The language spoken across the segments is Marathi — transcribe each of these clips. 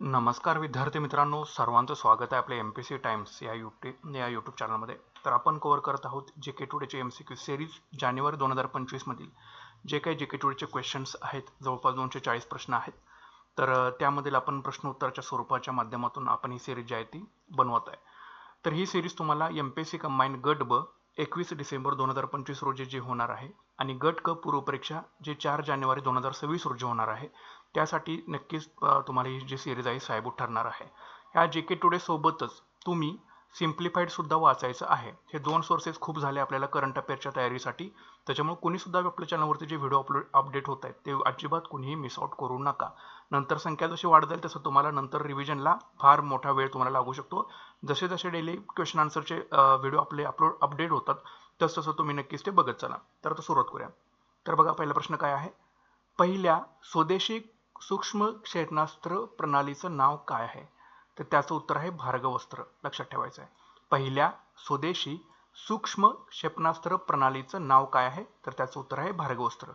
नमस्कार विद्यार्थी मित्रांनो सर्वांचं स्वागत आहे आपल्या एम पी सी टाइम्स या यूट्यूब या यूट्यूब चॅनलमध्ये तर आपण कव्हर करत आहोत जे के टुडेचे एम सी क्यू सिरीज जानेवारी दोन हजार पंचवीसमधील जे काही जे के टुडेचे क्वेश्चन्स आहेत जवळपास दोनशे चाळीस प्रश्न आहेत. तर त्यामधील आपण प्रश्न उत्तराच्या स्वरूपाच्या माध्यमातून आपण ही सिरीज जी आहे ती बनवत आहे. तर ही सिरीज तुम्हाला M P S C combine गट ब एकवीस डिसेंबर दोन हजार पंचवीस रोजी जी होणार आहे आणि गट क पूर्वपरीक्षा जे चार जानेवारी दोन हजार सव्वीस रोजी होणार आहे त्यासाठी नक्कीच तुम्हाला ही जी सिरीज आहे सायबूत ठरणार आहे. ह्या जे के टुडे सोबतच तुम्ही सिम्प्लिफाईड सुद्धा वाचायचं आहे. हे दोन सोर्सेस खूप झाले आपल्याला करंट अफेअरच्या तयारीसाठी. त्याच्यामुळे कुणी सुद्धा आपल्या चॅनलवरती जे व्हिडिओ अपलोड अपडेट होत आहेत ते अजिबात कुणीही मिस आउट करू नका. नंतर संख्या जशी वाढत जाईल तसं तुम्हाला नंतर रिव्हिजनला फार मोठा वेळ तुम्हाला लागू शकतो. जसे जसे डेली क्वेश्चन आन्सरचे व्हिडिओ आपले अपलोड अपडेट होतात तसं तसं तुम्ही नक्कीच ते बघत चला. तर आता सुरुवात करूया. तर बघा पहिला प्रश्न काय आहे? पहिल्या स्वदेशी सूक्ष्म क्षेपणास्त्र प्रणालीचं नाव काय आहे? तर त्याचं उत्तर आहे भार्गवस्त्र. लक्षात ठेवायचं आहे. पहिल्या स्वदेशी सूक्ष्म क्षेपणास्त्र प्रणालीचं नाव काय आहे? तर त्याचं उत्तर आहे भार्गवस्त्र.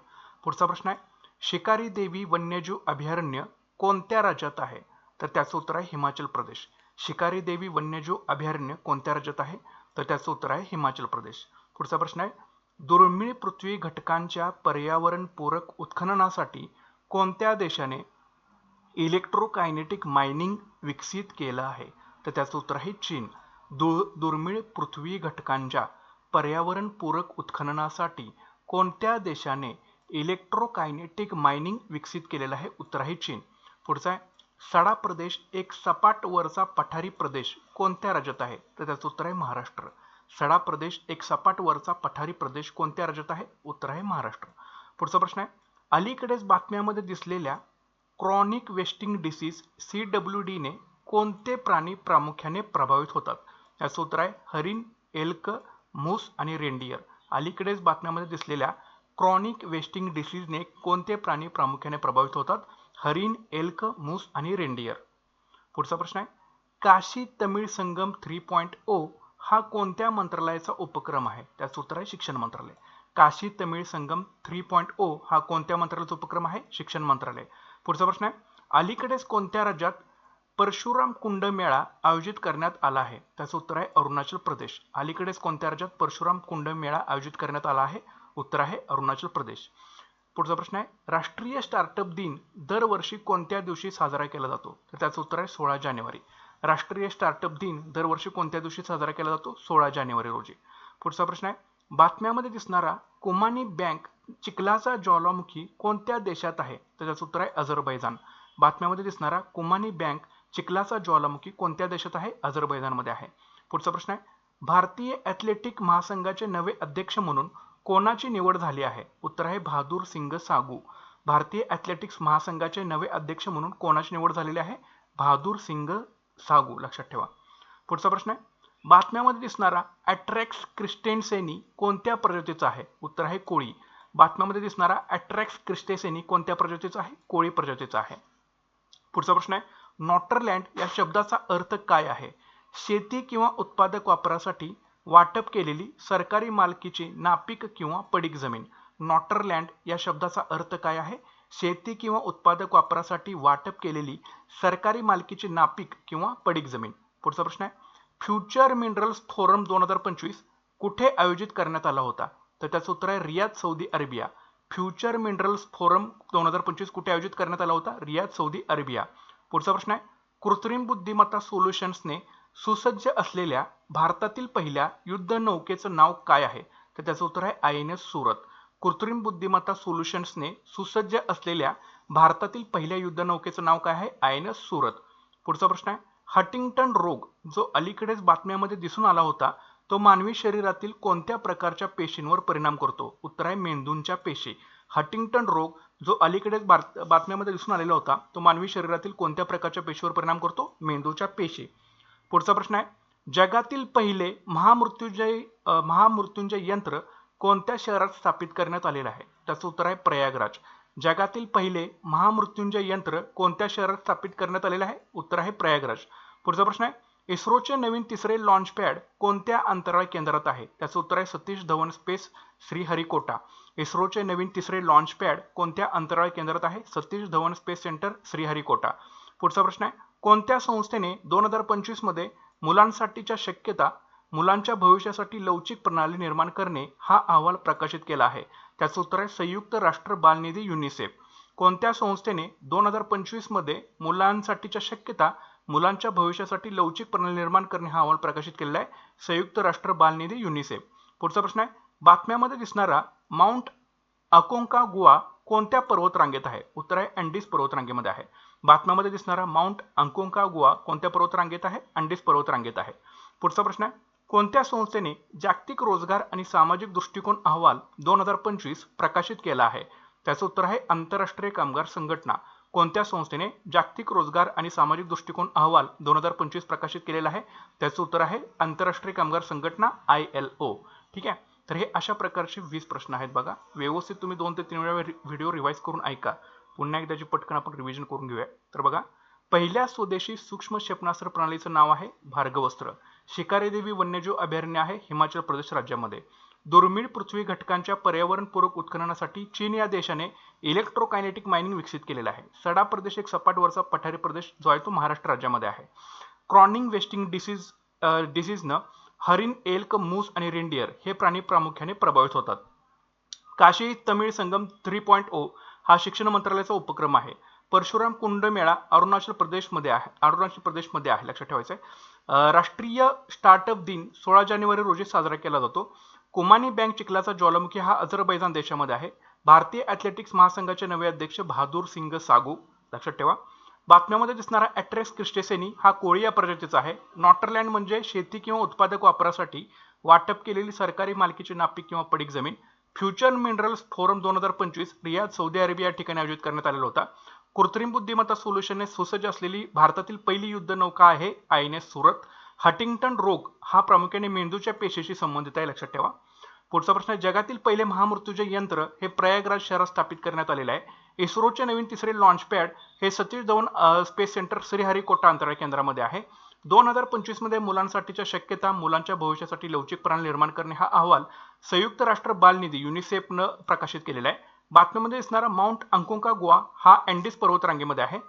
पुढचा प्रश्न आहे. शिकारी देवी वन्यजीव अभयारण्य कोणत्या राज्यात आहे? तर त्याचं उत्तर आहे हिमाचल प्रदेश. शिकारी देवी वन्यजीव अभयारण्य कोणत्या राज्यात आहे? तर त्याचं उत्तर आहे हिमाचल प्रदेश. पुढचा प्रश्न आहे. दुर्मिळ पृथ्वी घटकांच्या पर्यावरणपूरक उत्खननासाठी कोणत्या देशाने इलेक्ट्रोकायनेटिक मायनिंग विकसित केलं आहे? तर त्याचं उत्तर आहे चीन. दु दुर्मिळ पृथ्वी घटकांच्या पर्यावरणपूरक उत्खननासाठी कोणत्या देशाने इलेक्ट्रोकायनेटिक मायनिंग विकसित केलेलं आहे? उत्तर आहे चीन. पुढचा आहे सडा प्रदेश एक सपाट वरचा पठारी प्रदेश कोणत्या राज्यात आहे? तर त्याचं उत्तर आहे महाराष्ट्र. सडा प्रदेश एक सपाट वरचा पठारी प्रदेश कोणत्या राज्यात आहे? उत्तर आहे महाराष्ट्र. पुढचा प्रश्न आहे अलीकडेच बातम्यामध्ये दिसलेल्या chronic wasting disease C W डीने कोणते प्राणी प्रामुख्याने प्रभावित होतात? याचं उत्तर आहे हरिण एल्क मूस आणि रेंडियर. अलीकडेच बातम्यामध्ये दिसलेल्या क्रॉनिक वेस्टिंग डिसीजने कोणते प्राणी प्रामुख्याने प्रभावित होतात? हरिण एल्क मूस आणि रेंडियर. पुढचा प्रश्न आहे Kashi Tamil Sangam three point O हा कोणत्या मंत्रालयाचा उपक्रम आहे? त्याचं उत्तर आहे शिक्षण मंत्रालय. Kashi Tamil Sangam three point O हा कोणत्या मंत्रालयाचा उपक्रम आहे? शिक्षण मंत्रालय. पुढचा प्रश्न आहे. अलीकडेच कोणत्या राज्यात परशुराम कुंड मेळा आयोजित करण्यात आला आहे? त्याचं उत्तर आहे अरुणाचल प्रदेश. अलीकडेच कोणत्या राज्यात परशुराम कुंड मेळा आयोजित करण्यात आला आहे? उत्तर आहे अरुणाचल प्रदेश. पुढचा प्रश्न आहे. राष्ट्रीय स्टार्टअप दिन दरवर्षी कोणत्या दिवशी साजरा केला जातो? तर त्याचं उत्तर आहे सोळा जानेवारी. राष्ट्रीय स्टार्टअप दिन दरवर्षी कोणत्या दिवशी साजरा केला जातो? सोळा जानेवारी रोजी. पुढचा प्रश्न आहे. बातम्यामध्ये दिसणारा कुमानी बँक चिखलाचा ज्वालामुखी कोणत्या देशात आहे? तर त्याचं उत्तर आहे अझरबैजान. बातम्यामध्ये दिसणारा कुमानी बँक चिखलाचा ज्वालामुखी कोणत्या देशात आहे? अझरबैजानमध्ये आहे. पुढचा प्रश्न आहे भारतीय ॲथलेटिक महासंघाचे नवे अध्यक्ष म्हणून कोणाची निवड झाली आहे? उत्तर आहे बहादूर सिंग सागू. भारतीय ॲथलेटिक्स महासंघाचे नवे अध्यक्ष म्हणून कोणाची निवड झालेली आहे? बहादूर सिंग सागू. लक्षात ठेवा. पुढचा प्रश्न आहे बातम्यामध्ये दिसणारा अट्रॅक्स क्रिस्टेन्सेनी कोणत्या प्रजातीचा आहे? उत्तर आहे कोळी. बातम्यामध्ये दिसणारा अट्रॅक्स क्रिस्टेसेनी कोणत्या प्रजातीचा आहे? कोळी प्रजातीचा आहे. पुढचा प्रश्न आहे नॉटरलँड या शब्दाचा अर्थ काय आहे? शेती किंवा उत्पादक वापरासाठी वाटप केलेली सरकारी मालकीची नापीक किंवा पडीक जमीन. नॉटरलँड या शब्दाचा अर्थ काय आहे? शेती किंवा उत्पादक वापरासाठी वाटप केलेली सरकारी मालकीची नापीक किंवा पडीक जमीन. पुढचा प्रश्न आहे फ्युचर मिनरल्स फोरम दोन हजार पंचवीस कुठे आयोजित करण्यात आला होता? तर त्याचं उत्तर आहे Riyadh Saudi Arabia. Future minerals forum दोन हजार पंचवीस कुठे आयोजित करण्यात आला होता? Riyadh Saudi Arabia. पुढचा प्रश्न आहे. कृत्रिम बुद्धिमत्ता सोल्युशन्सने सुसज्ज असलेल्या भारतातील पहिल्या युद्ध नौकेचं नाव काय आहे? तर त्याचं उत्तर आहे आय एन एस सुरत. कृत्रिम बुद्धिमत्ता सोल्युशन्सने सुसज्ज असलेल्या भारतातील पहिल्या युद्ध नौकेचं नाव काय आहे? I N S Surat. पुढचा प्रश्न आहे. हटिंग्टन रोग जो अलीकडेच बातम्यामध्ये दिसून आला होता तो मानवी शरीरातील कोणत्या प्रकारच्या पेशींवर परिणाम करतो? उत्तर आहे मेंदूंच्या पेशी. हटिंग्टन रोग जो अलीकडेच बात बातम्यामध्ये दिसून आलेला होता तो मानवी शरीरातील कोणत्या प्रकारच्या पेशीवर परिणाम करतो? मेंदूच्या पेशी. पुढचा प्रश्न आहे जगातील पहिले महामृत्युंजय महामृत्युंजय यंत्र कोणत्या शहरात स्थापित करण्यात आलेलं आहे? त्याचं उत्तर आहे प्रयागराज. जगातील पहिले महामृत्युंजय यंत्र कोणत्या शहरात स्थापित करण्यात आलेलं आहे? उत्तर आहे प्रयागराज. पुढचा प्रश्न आहे. इस्रोचे नवीन तिसरे लॉन्च पॅड कोणत्या अंतराळ केंद्रात आहे? त्याचं उत्तर आहे सतीश धवन स्पेस श्रीहरिकोटा. इस्रोचे नवीन तिसरे लॉन्च पॅड कोणत्या अंतराळ केंद्रात आहे? Satish Dhawan space centre Sriharikota. पुढचा प्रश्न आहे. कोणत्या संस्थेने दोन हजार पंचवीसमध्ये मुलांसाठीच्या शक्यता मुलांच्या भविष्यासाठी लवचिक प्रणाली निर्माण करणे हा अहवाल प्रकाशित केला आहे? त्याचं उत्तर आहे संयुक्त राष्ट्र बालनिधी युनिसेफ कोणत्या संस्थेने दोन हजार पंचवीसमध्ये मुलांसाठीच्या शक्यता मुलांच्या भविष्यासाठी लवचिक प्रणाली निर्माण करणे हा अहवाल प्रकाशित केलेला आहे. संयुक्त राष्ट्र बालनिधी युनिसेफ. पुढचा प्रश्न आहे. बातम्यामध्ये दिसणारा माउंट अकोंका गुआ कोणत्या पर्वतरांगेत आहे? उत्तर आहे अँडीज पर्वतरांगेमध्ये आहे. बातम्यामध्ये दिसणारा माउंट अंकोंका गुआ कोणत्या पर्वतरांगेत आहे? अँडीज पर्वतरांगेत आहे. पुढचा प्रश्न आहे. कोणत्या संस्थेने जागतिक रोजगार आणि सामाजिक दृष्टिकोन अहवाल दोन हजार पंचवीस प्रकाशित केला आहे? त्याचं उत्तर आहे आंतरराष्ट्रीय कामगार संघटना. कोणत्या संस्थेने जागतिक रोजगार आणि सामाजिक दृष्टिकोन अहवाल दोन हजार पंचवीस प्रकाशित केलेला आहे? त्याचं उत्तर आहे आंतरराष्ट्रीय कामगार संघटना आय एल ओ. ठीक आहे? तर हे अशा प्रकारचे वीस प्रश्न आहेत बघा. व्यवस्थित तुम्ही दोन ते तीन वेळा व्हिडिओ रिवाईज करून ऐका. पुन्हा एकदाची पटकन आपण रिव्हिजन करून घेऊया. तर बघा. पहिल्या स्वदेशी सूक्ष्म क्षेपणास्त्र प्रणालीचं नाव आहे भार्गवस्त्र. शिकारी देवी वन्यजीव अभयारण्य आहे हिमाचल प्रदेश राज्यामध्ये. दुर्मिळ पृथ्वी घटकांच्या पर्यावरणपूरक उत्खननासाठी चीन या देशाने इलेक्ट्रोकायनेटिक मायनिंग विकसित केलेलं आहे. सडा प्रदेश एक सपाटवरचा पठारी प्रदेश जो आहे तो महाराष्ट्र राज्यामध्ये आहे. क्रॉनिंग वेस्टिंग डिसीज डिसीजनं हरिण एल्क मूस आणि रेंडियर हे प्राणी प्रामुख्याने प्रभावित होतात. Kashi Tamil Sangam three point O हा शिक्षण मंत्रालयाचा उपक्रम आहे. परशुराम कुंड मेळा अरुणाचल प्रदेशमध्ये आहे अरुणाचल प्रदेशमध्ये आहे लक्षात ठेवायचं आहे राष्ट्रीय स्टार्टअप दिन सोळा जानेवारी रोजी साजरा केला जातो. कुमानी बँक चिखलाचा ज्वालामुखी हा अझरबैजान देशामध्ये आहे. भारतीय ॲथलेटिक्स महासंघाचे नवे अध्यक्ष बहादूर सिंग सागू. लक्षात ठेवा. बातम्यामध्ये दिसणारा ॲट्रेस क्रिस्टेसेनी हा कोळी या प्रजातीचा आहे. नॉटरलँड म्हणजे शेती किंवा उत्पादक वापरासाठी वाटप केलेली सरकारी मालकीची नापीक किंवा पडीक जमीन. फ्युचर मिनरल्स फोरम दोन हजार पंचवीस रियाद सौदी अरेबिया या ठिकाणी आयोजित करण्यात आलेला होता. कृत्रिम बुद्धिमत्ता सोल्युशनने सुसज्ज असलेली भारतातील पहिली युद्ध नौका आहे I N S Surat. Huntington रोग हा प्रामुख्याने मेंदूच्या पेशीशी संबंधित आहे लक्षात ठेवा. पुढचा प्रश्न जगातील पहिले महामृत्यूजय यंत्र हे प्रयागराज शहरात स्थापित करण्यात आलेलं आहे. इस्रोचे नवीन तिसरे लॉन्च पॅड हे सतीश धवन स्पेस सेंटर श्रीहरिकोटा अंतराळ केंद्रामध्ये आहे. दोन हजार पंचवीसमध्ये मुलांसाठीच्या शक्यता मुलांच्या भविष्यासाठी लवचिक प्राण निर्माण करणे हा अहवाल संयुक्त राष्ट्र बालनिधी युनिसेफनं प्रकाशित केलेला आहे. बातम्यामध्ये दिसणारा माउंट अंकुंका गोवा हा अँडीज पर्वतरांगेमध्ये आहे.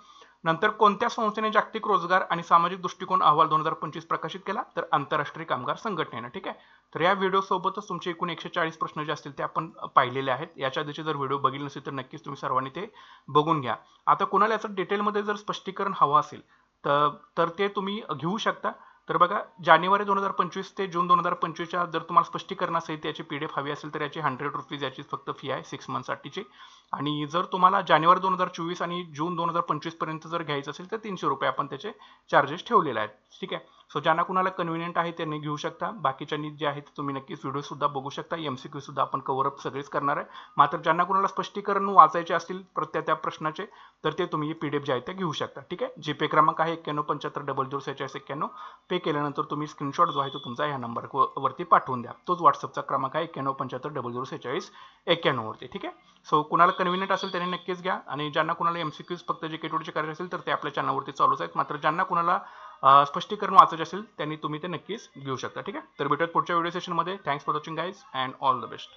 नंतर कोणत्या संस्थेने जागतिक रोजगार आणि सामाजिक दृष्टिकोन अहवाल दोन हजार पंचवीस प्रकाशित केला? तर आंतरराष्ट्रीय कामगार संघटनेनं ठीक आहे? तर या व्हिडिओ सोबतच तुमचे एकूण एकशे चाळीस प्रश्न जे असतील ते आपण पाहिलेले आहेत. याच्या आधीचे जर व्हिडिओ बघितले नसेल तर नक्कीच तुम्ही सर्वांनी ते बघून घ्या. आता कुणाला याचं डिटेलमध्ये जर स्पष्टीकरण हवं असेल तर तर ते तुम्ही घेऊ शकता. तर बघा जानेवारी दोन हजार पंचवीस ते जून दोन हजार पंचवीसच्या जर तुम्हाला स्पष्टीकरण असेल त्याची पी डी एफ हवी असेल तर याची हंड्रेड रुपीज याची फक्त फी आहे सिक्स मंथसाठीची आणि जर तुम्हाला जानेवारी दोन हजार चोवीस आणि जून दोन हजार पंचवीसपर्यंत जर घ्यायचं असेल तर तीनशे रुपये आपण त्याचे चार्जेस ठेवलेले आहेत. ठीक आहे? सो ज्यांना कुणाला कन्व्हिनियंट आहे त्यांनी घेऊ शकता. बाकीच्यांनी जे आहे ते तुम्ही नक्कीच व्हिडिओ सुद्धा बघू शकता. एम सी क्यू सुद्धा आपण कव्हरअप सगळेच करणार आहे. मात्र ज्यांना कुणाला स्पष्टीकरण वाचायचे असतील प्रत्येक त्या प्रश्नाचे तर ते तुम्ही पी डी एफ जे आहे ते घेऊ शकता. ठीक आहे? जीपे क्रमांक आहे एक्क्याण्णव पंच्याहत्तर डबल झिरो सेहेचाळीस एक्क्याण्णव. पे केल्यानंतर तुम्ही स्क्रीनशॉट जो आहे तो तुमचा ह्या नंबर वरती पाठवून द्या. तोच व्हॉट्सअपचा क्रमांक आहे एक्क्याण्णव पंच्याहत्तर डबल झिरो सेहेचाळीस एक्क्याण्णववरती ठीक आहे? सो कुणाला कन्व्हिनियंट असेल त्यांनी नक्कीच घ्या. आणि ज्यांना कुणाला एम सी क्यूज फक्त जे केटोडचे करायचे असेल तर ते आपल्या चॅनलवरती चालूच आहेत. मात्र ज्यांना कुणाला स्पष्टीकरण वाचायचे असेल त्यांनी तुम्ही ते नक्कीच घेऊ शकता. ठीक आहे? तर भेटत पुढच्या व्हिडिओ सेशनमध्ये thanks for watching guys and all the best